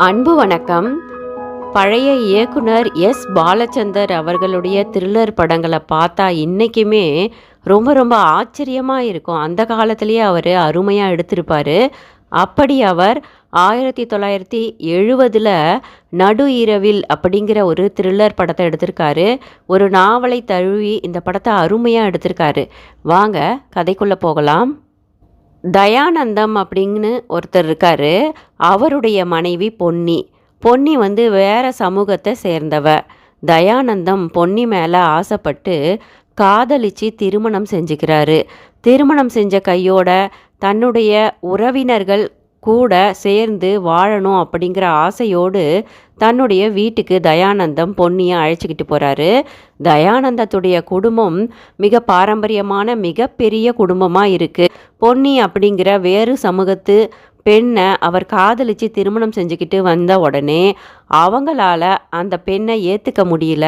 அன்பு வணக்கம். பழைய இயக்குனர் எஸ். பாலச்சந்தர் அவர்களுடைய த்ரில்லர் படங்களை பார்த்தா இன்றைக்குமே ரொம்ப ரொம்ப ஆச்சரியமாக இருக்கும். அந்த காலத்திலேயே அவர் அருமையாக எடுத்திருப்பார். அப்படி அவர் ஆயிரத்தி தொள்ளாயிரத்தி எழுபதில் நடு இரவில் அப்படிங்கிற ஒரு த்ரில்லர் படத்தை எடுத்திருக்காரு. ஒரு நாவலை தழுவி இந்த படத்தை அருமையாக எடுத்திருக்காரு. வாங்க கதைக்குள்ளே போகலாம். தயானந்தம் அப்படின்னு ஒருத்தர் இருக்கார். அவருடைய மனைவி பொன்னி. பொன்னி வந்து வேற சமூகத்தை சேர்ந்தவ. தயானந்தம் பொன்னி மேலே ஆசைப்பட்டு காதலிச்சு திருமணம் செஞ்சுக்கிறாரு. திருமணம் செஞ்ச கையோட தன்னுடைய உறவினர்கள் கூட சேர்ந்து வாழணும் அப்படிங்கிற ஆசையோடு தன்னுடைய வீட்டுக்கு தயானந்தம் பொன்னியை அழைச்சிக்கிட்டு போகிறாரு தயானந்தத்துடைய குடும்பம் மிக பாரம்பரியமான மிகப்பெரிய குடும்பமாக இருக்குது பொன்னி அப்படிங்கிற வேறு சமூகத்து பெண்ணை அவர் காதலிச்சு திருமணம் செஞ்சுக்கிட்டு வந்த உடனே அவங்களால அந்த பெண்ணை ஏற்றுக்க முடியல.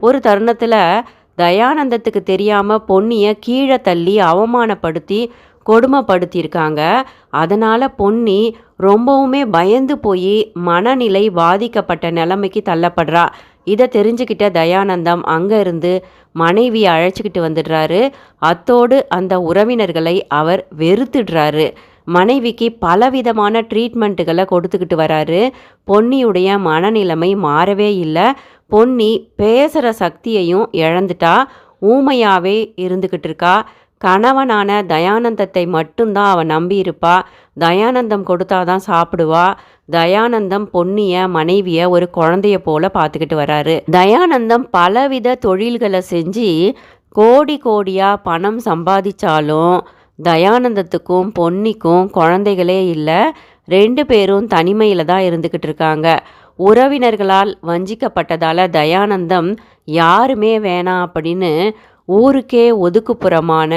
ஒரு தருணத்தில் தயானந்தத்துக்கு தெரியாமல் பொன்னியை கீழே தள்ளி அவமானப்படுத்தி கொடுமைப்படுத்தியிருக்காங்க. அதனால் பொன்னி ரொம்பவுமே பயந்து போய் மனநிலை பாதிக்கப்பட்ட நிலைமைக்கு தள்ளப்படுறா. இதை தெரிஞ்சுக்கிட்ட தயானந்தம் அங்கேருந்து மனைவியை அழைச்சிக்கிட்டு வந்துடுறாரு. அத்தோடு அந்த உறவினர்களை அவர் வெறுத்துடுறாரு. மனைவிக்கு பலவிதமான ட்ரீட்மெண்ட்டுகளை கொடுத்துக்கிட்டு வராரு. பொன்னியுடைய மனநிலைமை மாறவே இல்லை. பொன்னி பேசுகிற சக்தியையும் இழந்துட்டா. ஊமையாகவே இருந்துக்கிட்டு இருக்கா. கணவனான தயானந்தத்தை மட்டும்தான் அவன் நம்பியிருப்பா. தயானந்தம் கொடுத்தாதான் சாப்பிடுவா. தயானந்தம் பொன்னிய மனைவிய ஒரு குழந்தைய போல பார்த்துக்கிட்டு வராரு. தயானந்தம் பலவித தொழில்களை செஞ்சு கோடி கோடியா பணம் சம்பாதிச்சாலும் தயானந்தத்துக்கும் பொன்னிக்கும் குழந்தைகளே இல்லை. ரெண்டு பேரும் தனிமையில் தான் இருந்துக்கிட்டு இருக்காங்க. உறவினர்களால் வஞ்சிக்கப்பட்டதால் தயானந்தம் யாருமே வேணாம் அப்படின்னு ஊருக்கே ஒதுக்குப்புறமான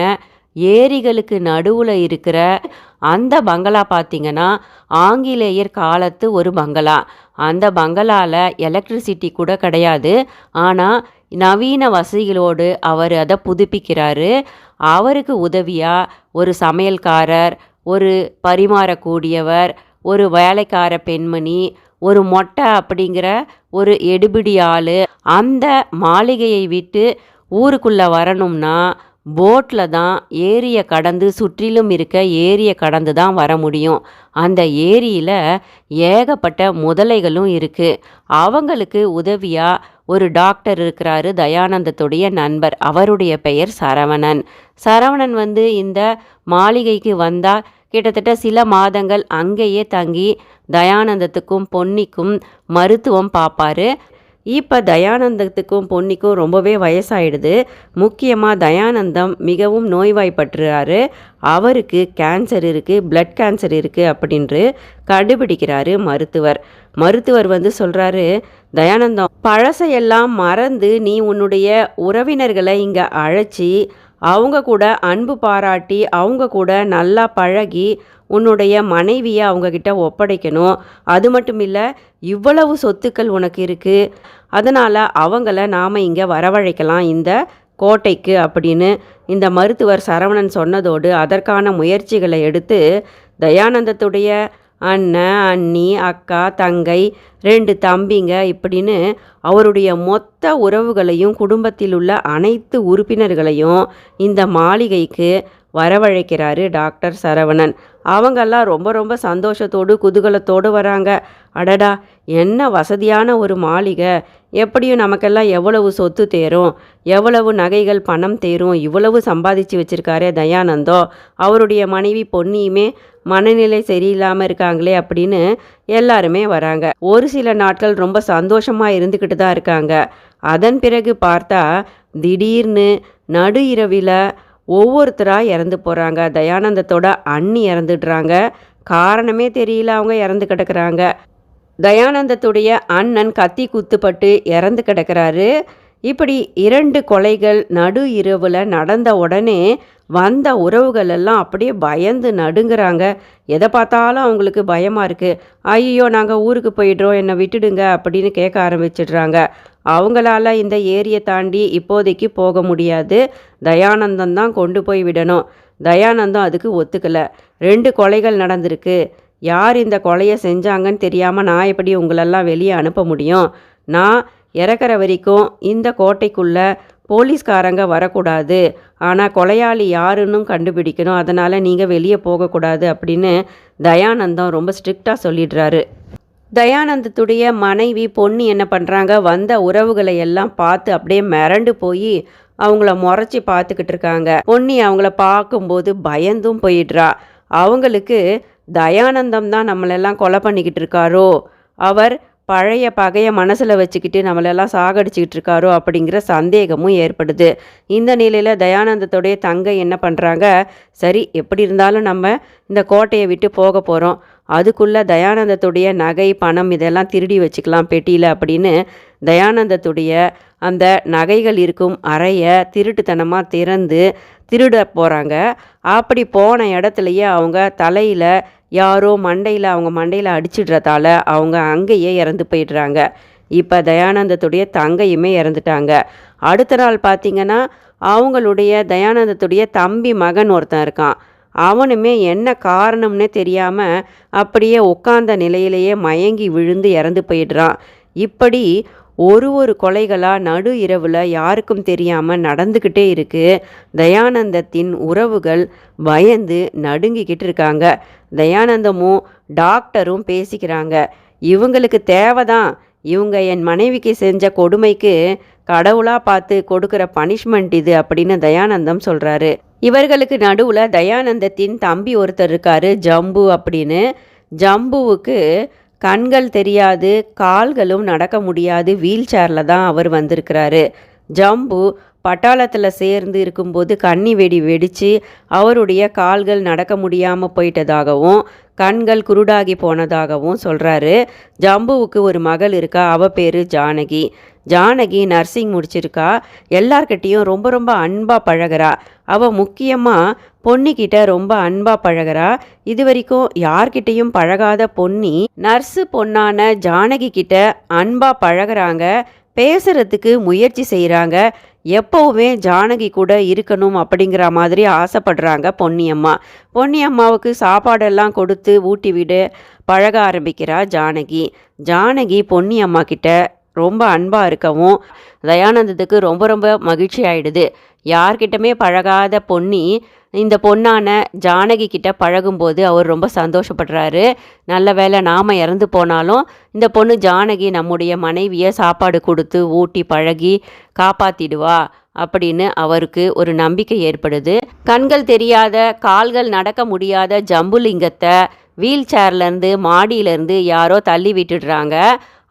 ஏரிகளுக்கு நடுவில் இருக்கிற அந்த பங்களா பார்த்தீங்கன்னா ஆங்கிலேயர் காலத்து ஒரு பங்களா. அந்த பங்களாவில் எலக்ட்ரிசிட்டி கூட கிடையாது. ஆனால் நவீன வசதிகளோடு அவர் அதை புதுப்பிக்கிறாரு. அவருக்கு உதவியாக ஒரு சமையல்காரர் ஒரு பரிமாறக்கூடியவர் ஒரு வேலைக்கார பெண்மணி ஒரு மொட்டை அப்படிங்கிற ஒரு எடுபிடி ஆள் அந்த மாளிகையை விட்டு ஊருக்குள்ளே வரணும்னா போட்டில் தான் ஏரியை கடந்து சுற்றிலும் இருக்க ஏரியை கடந்து தான் வர முடியும். அந்த ஏரியில் ஏகப்பட்ட முதலைகளும் இருக்குது அவங்களுக்கு உதவியாக ஒரு டாக்டர் இருக்கிறாரு தயானந்தத்துடைய நண்பர். அவருடைய பெயர் சரவணன். சரவணன் வந்து இந்த மாளிகைக்கு வந்தால் கிட்டத்தட்ட சில மாதங்கள் அங்கேயே தங்கி தயானந்தத்துக்கும் பொன்னிக்கும் மருத்துவம் பார்ப்பாரு. இப்போ தயானந்தத்துக்கும் பொன்னிக்கும் ரொம்பவே வயசாயிடுது. முக்கியமாக தயானந்தம் மிகவும் நோய்வாய்ப்பட்டுறாரு. அவருக்கு கேன்சர் இருக்குது பிளட் கேன்சர் இருக்குது அப்படின்று கண்டுபிடிக்கிறாரு மருத்துவர். மருத்துவர் வந்து சொல்கிறாரு தயானந்தம் பழசையெல்லாம் மறந்து நீ உன்னுடைய உறவினர்களை இங்கே அழைச்சி அவங்க கூட அன்பு பாராட்டி அவங்க கூட நல்லா பழகி உன்னுடைய மனைவியை அவங்கக்கிட்ட ஒப்படைக்கணும். அது மட்டும் இல்லை இவ்வளவு சொத்துக்கள் உனக்கு இருக்குது அதனால் அவங்கள நாம் இங்கே வரவழைக்கலாம். இந்த கோட்டைக்கு அப்படின்னு இந்த மருத்துவர் சரவணன் சொன்னதோடு அதற்கான முயற்சிகளை எடுத்து தயானந்தத்துடைய அண்ணன் அண்ணி அக்கா தங்கை ரெண்டு தம்பிங்க இப்படின்னு அவருடைய மொத்த உறவுகளையும் குடும்பத்தில் உள்ள அனைத்து உறுப்பினர்களையும் இந்த மாளிகைக்கு வரவழைக்கிறாரு டாக்டர் சரவணன். அவங்கெல்லாம் ரொம்ப ரொம்ப சந்தோஷத்தோடு குதூகலத்தோடு வராங்க. அடடா என்ன வசதியான ஒரு மாளிகை. எப்படியும் நமக்கெல்லாம் எவ்வளவு சொத்து தேரும்? எவ்வளவு நகைகள் பணம் தேரும்? இவ்வளவு சம்பாதிச்சு வச்சிருக்காரே தயானந்தோ. அவருடைய மனைவி பொன்னியுமே மனநிலை சரியில்லாமல் இருக்காங்களே அப்படின்னு எல்லாருமே வராங்க. ஒரு சில நாட்கள் ரொம்ப சந்தோஷமாக இருந்துக்கிட்டு தான் இருக்காங்க. அதன் பிறகு பார்த்தா திடீர்னு நடு இரவில் ஒவ்வொருத்தராக இறந்து போகிறாங்க தயானந்தத்தோட அண்ணி இறந்துடுறாங்க. காரணமே தெரியல அவங்க இறந்து கிடக்குறாங்க. தயானந்தத்துடைய அண்ணன் கத்தி குத்துப்பட்டு இறந்து கிடக்கிறாரு. இப்படி இரண்டு கொலைகள் நடு இரவில் நடந்த உடனே வந்த உறவுகள் எல்லாம் அப்படியே பயந்து நடுங்கிறாங்க. எதை பார்த்தாலும் அவங்களுக்கு பயமாக இருக்குது ஐயோ நாங்கள் ஊருக்கு போயிடுறோம் என்னை விட்டுடுங்க அப்படின்னு கேட்க ஆரம்பிச்சிடுறாங்க. அவங்களால இந்த ஏரியை தாண்டி இப்போதைக்கு போக முடியாது. தயானந்தம் தான் கொண்டு போய் விடணும். தயானந்தம் அதுக்கு ஒத்துக்கலை. ரெண்டு கொலைகள் நடந்திருக்கு. யார் இந்த கொலையை செஞ்சாங்கன்னு தெரியாமல் நான் எப்படி உங்களெல்லாம் வெளியே அனுப்ப முடியும்? நான் இறக்குற வரைக்கும் இந்த கோட்டைக்குள்ளே போலீஸ்காரங்க வரக்கூடாது. ஆனால் கொலையாளி யாருன்னு கண்டுபிடிக்கணும். அதனால் நீங்கள் வெளியே போகக்கூடாது அப்படின்னு தயானந்தம் ரொம்ப ஸ்ட்ரிக்டாக சொல்லிடுறாரு. தயானந்தத்துடைய மனைவி பொன்னி என்ன பண்ணுறாங்க வந்த உறவுகளை எல்லாம் பார்த்து அப்படியே மிரண்டு போய் அவங்கள முறைச்சி பார்த்துக்கிட்டு இருக்காங்க. பொன்னி அவங்கள பார்க்கும்போது பயந்தும் போயிடுறா. அவங்களுக்கு தயானந்தம் தான் நம்மளெல்லாம் கொலை பண்ணிக்கிட்டு இருக்காரோ? அவர் பழைய பகையை மனசில் வச்சுக்கிட்டு நம்மளெல்லாம் சாகடிச்சுக்கிட்டு இருக்காரோ? அப்படிங்கிற சந்தேகமும் ஏற்படுது. இந்த நிலையில் தயானந்தத்துடைய தங்கை என்ன பண்ணுறாங்க சரி எப்படி இருந்தாலும் நம்ம இந்த கோட்டையை விட்டு போக போகிறோம் அதுக்குள்ளே தயானந்தத்துடைய நகை பணம் இதெல்லாம் திருடி வச்சுக்கலாம் பெட்டியில் அப்படின்னு தயானந்தத்துடைய அந்த நகைகள் இருக்கும் அறையை திருட்டுத்தனமாக திறந்து திருட போகிறாங்க அப்படி போன இடத்துலையே அவங்க தலையில் யாரோ மண்டையில் அவங்க மண்டையில் அடிச்சிடுறதால அவங்க அங்கேயே இறந்து போயிடுறாங்க. இப்போ தயானந்தத்துடைய தங்கையுமே இறந்துட்டாங்க. அடுத்த நாள் பார்த்திங்கன்னா அவங்களுடைய தயானந்தத்துடைய தம்பி மகன் ஒருத்தன் இருக்கான். அவனுமே என்ன காரணம்னே தெரியாமல் அப்படியே உட்கார்ந்த நிலையிலேயே மயங்கி விழுந்து இறந்து போயிடுறான். இப்படி ஒரு ஒரு கொலைகளாக நடு இரவில் யாருக்கும் தெரியாமல் நடந்துக்கிட்டே இருக்குது தயானந்தத்தின் உறவுகள் பயந்து நடுங்கிக்கிட்டு இருக்காங்க. தயானந்தமும் டாக்டரும் பேசிக்கிறாங்க. இவங்களுக்கு தேவைதான். இவங்க என் மனைவிக்கு செஞ்ச கொடுமைக்கு கடவுளாக பார்த்து கொடுக்குற பனிஷ்மெண்ட் இது அப்படின்னு தயானந்தம் சொல்கிறாரு இவர்களுக்கு நடுவில் தயானந்தத்தின் தம்பி ஒருத்தர் இருக்காரு ஜம்பு அப்படின்னு. ஜம்புவுக்கு கண்கள் தெரியாது கால்களும் நடக்க முடியாது வீல் சேரில் தான் அவர் வந்திருக்கிறாரு. ஜம்பு பட்டாளத்தில் சேர்ந்து இருக்கும்போது கண்ணி வெடி வெடித்து அவருடைய கால்கள் நடக்க முடியாமல் போயிட்டதாகவும் கண்கள் குருடாகி போனதாகவும் சொல்கிறாரு ஜம்புவுக்கு ஒரு மகள் இருக்கா அவ பேர் ஜானகி. ஜானகி நர்சிங் முடிச்சிருக்கா. எல்லார்கிட்டேயும் ரொம்ப ரொம்ப அன்பாக பழகிறா. அவள் முக்கியமாக பொன்னிக்கிட்ட ரொம்ப அன்பாக பழகிறா. இது வரைக்கும் யார்கிட்டையும் பழகாத பொன்னி நர்ஸு பொண்ணான ஜானகி கிட்ட அன்பாக பழகிறாங்க. பேசுறதுக்கு முயற்சி செய்கிறாங்க எப்போவுமே ஜானகி கூட இருக்கணும் அப்படிங்கிற மாதிரி ஆசைப்படுறாங்க பொன்னியம்மா. பொன்னியம்மாவுக்கு சாப்பாடெல்லாம் கொடுத்து ஊட்டி விட பழக ஆரம்பிக்கிறா ஜானகி. ஜானகி பொன்னியம்மா கிட்ட ரொம்ப அன்பாக இருக்கவும் தயானந்தத்துக்கு ரொம்ப ரொம்ப மகிழ்ச்சி ஆயிடுது. யார்கிட்டமே பழகாத பொன்னி இந்த பொண்ணான ஜானகி கிட்ட பழகும்போது அவர் ரொம்ப சந்தோஷப்படுறாரு. நல்ல வேலை நாம் இறந்து போனாலும் இந்த பொண்ணு ஜானகி நம்முடைய மனைவியை சாப்பாடு கொடுத்து ஊட்டி பழகி காப்பாத்திடுவா அப்படின்னு அவருக்கு ஒரு நம்பிக்கை ஏற்படுது. கண்கள் தெரியாத கால்கள் நடக்க முடியாத ஜம்புலிங்கத்தை வீல் சேர்லேருந்து மாடியிலேருந்து யாரோ தள்ளி விட்டுடுறாங்க.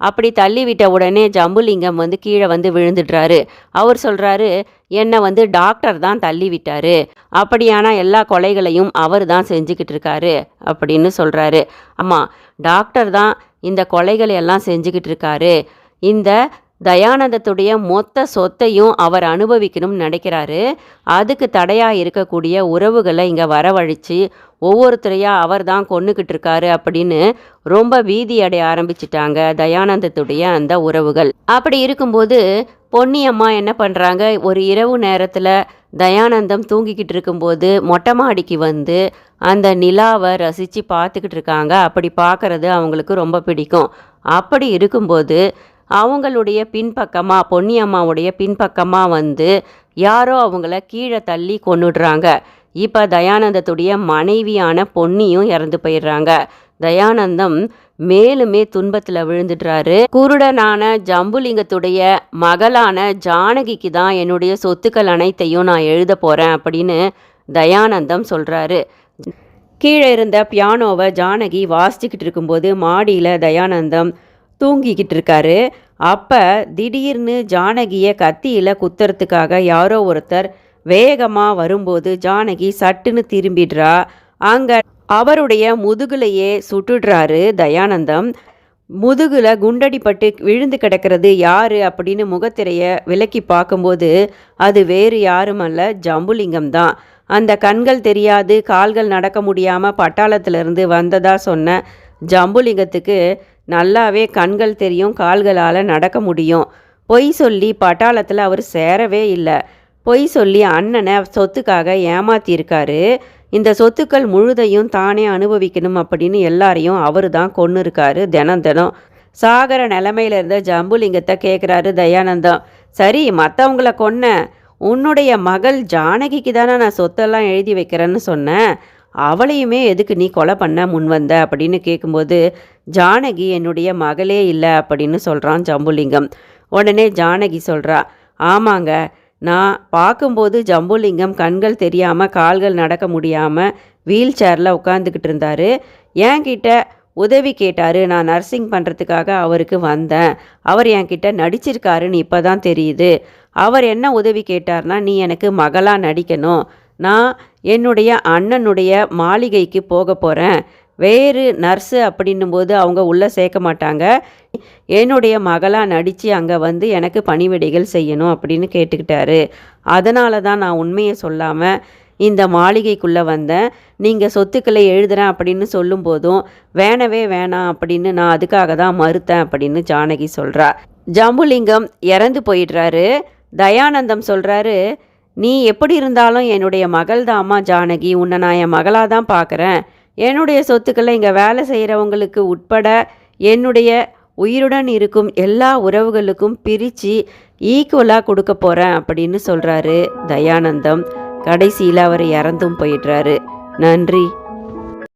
அப்படி தள்ளிவிட்ட உடனே ஜம்புலிங்கம் வந்து கீழே வந்து விழுந்துடுறாரு. அவர் சொல்கிறாரு என்னை வந்து டாக்டர் தான் தள்ளி விட்டாரு எல்லா கொலைகளையும் அவர் தான் செஞ்சுக்கிட்டு இருக்காரு அப்படின்னு சொல்கிறாரு ஆமாம் டாக்டர் தான் இந்த கொலைகளை எல்லாம் செஞ்சுக்கிட்டு இருக்காரு. இந்த தயானந்தத்துடைய மொத்த சொத்தையும் அவர் அனுபவிக்கணும்னு நினைக்கிறாரு. அதுக்கு தடையாக இருக்கக்கூடிய உறவுகளை இங்கே வரவழைச்சு ஒவ்வொருத்தரையாக அவர் தான் கொண்டுக்கிட்டு இருக்காரு அப்படின்னு ரொம்ப வீதி அடைய ஆரம்பிச்சிட்டாங்க தயானந்தத்துடைய அந்த உறவுகள். அப்படி இருக்கும்போது பொன்னியம்மா என்ன பண்ணுறாங்க ஒரு இரவு நேரத்தில் தயானந்தம் தூங்கிக்கிட்டு இருக்கும்போது மொட்டை மாடிக்கு வந்து அந்த நிலாவை ரசித்து பார்த்துக்கிட்டு இருக்காங்க. அப்படி பார்க்குறது அவங்களுக்கு ரொம்ப பிடிக்கும். அப்படி இருக்கும்போது அவங்களுடைய பின்பக்கமாக பொன்னியம்மாவுடைய பின்பக்கமாக வந்து யாரோ அவங்கள கீழே தள்ளி கொண்டுடுறாங்க இப்போ தயானந்தத்துடைய மனைவியான பொன்னியும் இறந்து போயிடுறாங்க. தயானந்தம் மேலுமே துன்பத்தில் விழுந்துடுறாரு. குருடனான ஜம்புலிங்கத்துடைய மகளான ஜானகிக்கு தான் என்னுடைய சொத்துக்கள் அனைத்தையும் நான் எழுத போகிறேன் அப்படின்னு தயானந்தம் சொல்கிறாரு கீழே இருந்த பியானோவை ஜானகி வாசிச்சுக்கிட்டு இருக்கும்போது மாடியில் தயானந்தம் தூங்கிக்கிட்டு இருக்காரு அப்போ திடீர்னு ஜானகியை கத்தியில் குத்துறதுக்காக யாரோ ஒருத்தர் வேகமாக வரும்போது ஜானகி சட்டுன்னு திரும்பிடுறா. அங்கே அவருடைய முதுகுலையே சுட்டுடுறாரு தயானந்தம். முதுகில் குண்டடிப்பட்டு விழுந்து கிடக்கிறது யார் அப்படின்னு முகத்திரையை விலக்கி பார்க்கும்போது அது வேறு யாரும் அல்ல ஜம்புலிங்கம் தான். அந்த கண்கள் தெரியாது கால்கள் நடக்க முடியாமல் பட்டாளத்திலிருந்து வந்ததாக சொன்ன ஜம்புலிங்கத்துக்கு நல்லாவே கண்கள் தெரியும் கால்களால் நடக்க முடியும். பொய் சொல்லி பட்டாளத்தில் அவர் சேரவே இல்லை. பொய் சொல்லி அண்ணனை சொத்துக்காக ஏமாத்தியிருக்காரு இந்த சொத்துக்கள் முழுதையும் தானே அனுபவிக்கணும் அப்படின்னு எல்லாரையும் அவர் தான் கொண்டு இருக்காரு தினம் தினம். சாகர நிலமையில இருந்த ஜம்புலிங்கத்தை கேட்குறாரு தயானந்தம். சரி மற்றவங்கள கொன்ன. உன்னுடைய மகள் ஜானகிக்கு தானே நான் சொத்தெல்லாம் எழுதி வைக்கிறேன்னு சொன்னேன் அவளையுமே எதுக்கு நீ கொலை பண்ண முன் வந்த அப்படின்னு கேட்கும்போது ஜானகி என்னுடைய மகளே இல்லை அப்படின்னு சொல்கிறான் ஜம்புலிங்கம். உடனே ஜானகி சொல்கிறா ஆமாங்க நான் பார்க்கும்போது ஜம்புலிங்கம் கண்கள் தெரியாமல் கால்கள் நடக்க முடியாமல் வீல் சேரில் உட்காந்துக்கிட்டு இருந்தார். என்கிட்ட உதவி கேட்டார். நான் நர்சிங் பண்ணுறதுக்காக அவருக்கு வந்தேன். அவர் என்கிட்ட நடிச்சிருக்காருன்னு இப்போ தான் தெரியுது. அவர் என்ன உதவி கேட்டார்னா நீ எனக்கு மகளாக நடிக்கணும். நான் என்னுடைய அண்ணனுடைய மாளிகைக்கு போக போகிறேன் வேறு நர்ஸு அப்படின்னும் போது அவங்க உள்ளே சேர்க்க மாட்டாங்க. என்னுடைய மகளாக நடித்து அங்கே வந்து எனக்கு பணிவிடைகள் செய்யணும் அப்படின்னு கேட்டுக்கிட்டாரு. அதனால தான் நான் உண்மையை சொல்லாமல் இந்த மாளிகைக்குள்ளே வந்தேன். நீங்கள் சொத்துக்களை எழுதுகிறேன் அப்படின்னு சொல்லும்போதும் வேணவே வேணாம் அப்படின்னு நான் அதுக்காக தான் மறுத்தேன் அப்படின்னு ஜானகி சொல்கிறா ஜம்புலிங்கம் இறந்து போயிடுறாரு. தயானந்தம் சொல்கிறாரு நீ எப்படி இருந்தாலும் என்னுடைய மகள் தாம்மா ஜானகி உன்னை நான் என் மகளாக தான் பார்க்குறேன். என்னுடைய சொத்துக்களை இங்கே வேலை செய்கிறவங்களுக்கு உட்பட என்னுடைய உயிருடன் இருக்கும் எல்லா உறவுகளுக்கும் பிரித்து ஈக்குவலாக கொடுக்க போகிறேன் அப்படின்னு சொல்கிறாரு தயானந்தம். கடைசியில் அவர் இறந்தும் போயிடுறாரு. நன்றி.